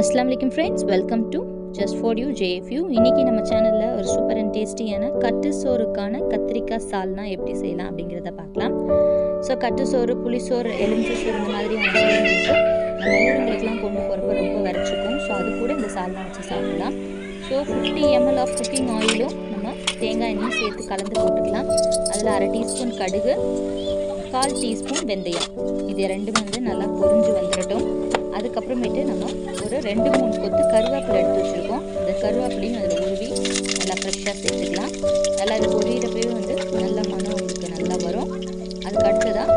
அஸ்லாம் வலைக்கம் friends welcome to just for you JFU இன்றைக்கி நம்ம சேனலில் ஒரு சூப்பர் அண்ட் டேஸ்டியான கட்டு சோறுக்கான கத்திரிக்காய் சால்னா எப்படி செய்யலாம் அப்படிங்கிறத பார்க்கலாம். ஸோ கட்டு சோறு புளிசோறு எலுமிச்சை சோறு இந்த மாதிரி சோறுங்களுக்கு நம்ம ஊருங்களுக்கெல்லாம் கொண்டு போகிறப்ப ரொம்ப விரைச்சிக்கும் ஸோ அது கூட இந்த சால்னா வச்சு சாப்பிடலாம். So fifty ml of cooking ஆயிலும் நம்ம தேங்காய் எண்ணெய் சேர்த்து கலந்து போட்டுக்கலாம். அதில் அரை டீஸ்பூன் கடுகு கால் டீஸ்பூன் வெந்தயம். இது ரெண்டுமே வந்து நல்லா பொரிஞ்சு வந்துடட்டும் அதுக்கப்புறமேட்டு நம்ம ஒரு ரெண்டு மூணு கொத்து கருவேப்பிலை எடுத்து வச்சுருக்கோம். அந்த கருவேப்பிலையும் அதில் உருவி நல்லா ஃப்ரெஷ்ஷாக சேர்த்துக்கலாம் நல்லா அது பொரியிறப்பவே வந்து நல்ல மனம் உங்களுக்கு நல்லா வரும். அதுக்கு அடுத்ததாக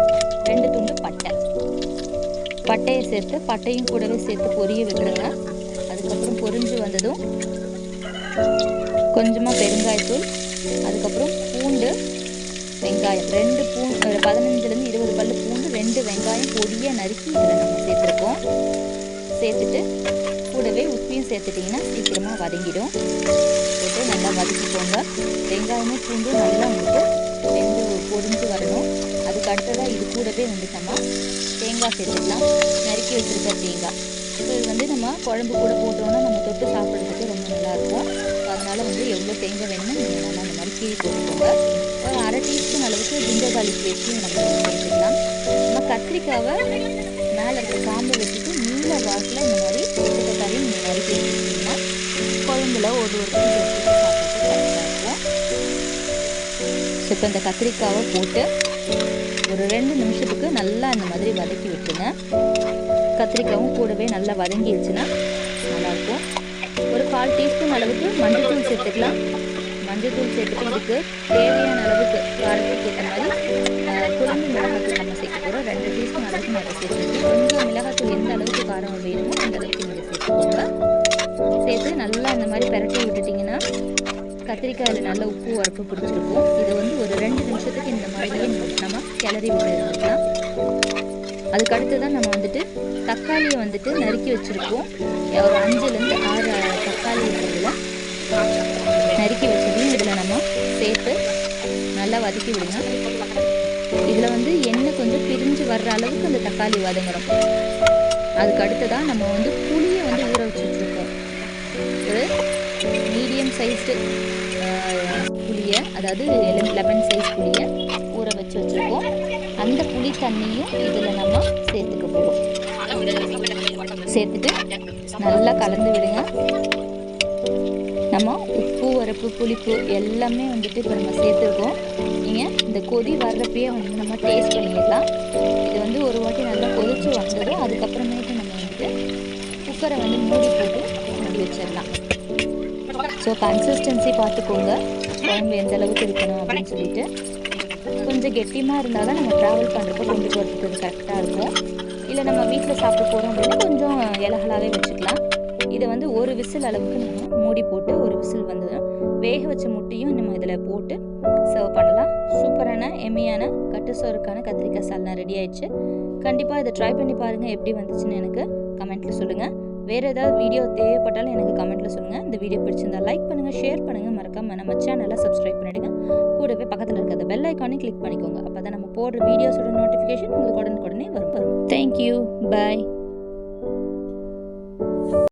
ரெண்டு துண்டு பட்டை. பட்டையை சேர்த்து பட்டையும் கூடவே சேர்த்து பொரிய விட்டுருங்க. அதுக்கப்புறம் பொரிஞ்சு வந்ததும் கொஞ்சமாக பெருங்காயத்தூள் அதுக்கப்புறம் பூண்டு வெங்காயம். ரெண்டு பூ ஒரு பதினஞ்சுலேருந்து இருபது பல்லு பூண்டு ரெண்டு வெங்காயம் பொடியாக நறுக்கி இதில் நம்ம சேர்த்துருக்கோம். சேர்த்துட்டு கூடவே உப்பையும் சேர்த்துட்டிங்கன்னா சீக்கிரமாக வதங்கிடும். போட்டு நல்லா வதக்கிக்கோங்க. வெங்காயமும் பூண்டும் நல்லா வந்துட்டு வெந்து பொரிஞ்சு வரணும். அதுக்கு அடுத்ததாக இது கூடவே வந்து நம்ம தேங்காய் சேர்த்துக்கலாம். நறுக்கி வச்சுருக்க தேங்காய். இப்போ இது வந்து நம்ம குழம்பு கூட போட்டோன்னா நம்ம தொட்டு சாப்பிட்றதுக்கு ரொம்ப நல்லாயிருக்கும். அதனால் வந்து எவ்வளோ தேங்காய் வேணுமோ நீங்கள் நல்லா அந்த மாதிரி கீழே போட்டுக்கோங்க. ஒரு அரை டீஸ்பூன் அளவுக்கு ஜிஞ்சர் கார்லிக் பேஸ்ட்டையும் நம்ம சேர்த்துக்கலாம். நம்ம கத்திரிக்காவை மேலே இருக்க காம்பை வச்சுட்டு இந்த வாக்கில் இந்த மாதிரி கறி இந்த மாதிரி வச்சுக்கிட்டிங்கன்னா குழம்புல ஒரு ஒரு பீஸ் சாப்பிட்டு கரெக்டாக இருக்கும். ஸோ இப்போ இந்த கத்திரிக்காவை போட்டு ஒரு ரெண்டு நிமிஷத்துக்கு நல்லா இந்த மாதிரி வதக்கி விட்டுருங்க. கத்திரிக்காவும் கூடவே நல்லா வதங்கிடுச்சுன்னா நல்லாயிருக்கும். ஒரு கால் டீஸ்பூன் அளவுக்கு மஞ்சள்தூள் சேர்த்துக்கலாம். மஞ்சள்தூள் சேர்த்துட்டு இதுக்கு தேவையான அளவுக்கு காரத்துக்கு ஏற்ற மாதிரி குழம்பு மிளகாத்தூள் நம்ம சேர்க்கலாம் ரெண்டு டீஸ்பூன் அளவுக்கு நான் சேர்த்துருக்கேன் கொஞ்சம் மிளகாத்தூள் எந்த அளவுக்கு காரம் வேணுமோ அந்த அளவுக்கு நீங்கள் சேர்த்துக்கோங்க சேர்த்து நல்லா இந்த மாதிரி பரட்டி விட்டுட்டிங்கன்னா கத்திரிக்காயில் நல்ல உப்பு உரப்பு பிடிச்சிருக்கும் இதை வந்து ஒரு ரெண்டு நிமிஷத்துக்கு இந்த மாதிரியே நம்ம கிளறி விட்டுருக்கலாம் அதுக்கடுத்து அதுக்கு அடுத்து தான் நம்ம வந்துட்டு தக்காளியை வந்துட்டு நறுக்கி வச்சுருக்கோம் ஒரு அஞ்சுலேருந்து ஆறு தக்காளி இருக்கிறதுல நறுக்கி வச்சதையும் இதில் நம்ம சேர்த்து நல்லா வதக்கி விடுங்க. இதில் வந்து எண்ணெய் கொஞ்சம் பிரிஞ்சு வர்ற அளவுக்கு அந்த தக்காளி வதங்கணும். அதுக்கு அடுத்ததான் நம்ம வந்து புளியை வந்து ஊற வச்சு வச்சுருக்கோம் ஒரு மீடியம் சைஸ்டு புளியை அதாவது லெமன் சைஸ் புளியை ஊற வச்சு வச்சுருக்கோம். அந்த புளி தண்ணியும் இதில் நம்ம சேர்த்துக்க போகிறோம் சேர்த்துட்டு நல்லா கலந்து விடுங்க. நம்ம உப்பு புளிப்பு எல்லாமே வந்துட்டு இப்போ நம்ம சேர்த்துருக்கோம். நீங்கள் இந்த கொதி வர்றப்பயே வந்து நம்ம டேஸ்ட் பண்ணிடலாம். இது வந்து ஒரு வாட்டி நல்லா கொதித்து வந்ததும் அதுக்கப்புறமேட்டு நம்ம வந்துட்டு குக்கரை வந்து மூடி போட்டு மூடி வச்சிடலாம். ஸோ கன்சிஸ்டன்சி பார்த்துக்கோங்க. குழம்பு எந்த அளவுக்கு இருக்கணும் அப்படின்னு சொல்லிட்டு. கொஞ்சம் கெட்டியமாக இருந்தால் தான் நம்ம ட்ராவல் பண்ணுறப்போ கொண்டு போகிறதுக்கு கரெக்டாக இருக்கும். இல்லை நம்ம வீட்டில் சாப்பிட போகிறோம் அப்படின்னா கொஞ்சம் இலகலாகவே வச்சுக்கலாம். இதை வந்து ஒரு விசில் அளவுக்கு நம்ம மூடி போட்டு ஒரு விசில் வந்ததும் வேக வச்ச முட்டையும் நம்ம இதில் போட்டு சர்வ் பண்ணலாம். சூப்பரான எம்மியான கட்டு சோறுக்கான கத்திரிக்காய் சால்னா ரெடி ஆயிடுச்சு. கண்டிப்பாக இதை ட்ரை பண்ணி பாருங்கள் எப்படி வந்துச்சுன்னு எனக்கு கமெண்ட்டில் சொல்லுங்கள் வேறு ஏதாவது வீடியோ தேவைப்பட்டாலும் எனக்கு கமெண்ட்டில் சொல்லுங்கள் இந்த வீடியோ பிடிச்சிருந்தா லைக் பண்ணுங்கள் ஷேர் பண்ணுங்கள் மறக்காமல் நம்ம சேனலை சப்ஸ்கிரைப் பண்ணிவிடுங்க கூடவே பக்கத்தில் இருக்கிற பெல் ஐக்கானே கிளிக் பண்ணிக்கோங்க. அப்போ தான் நம்ம போடுற வீடியோஸோட நோட்டிஃபிகேஷன் உங்களுக்கு உடனுக்குடனே வரும். வரும். Thank you bye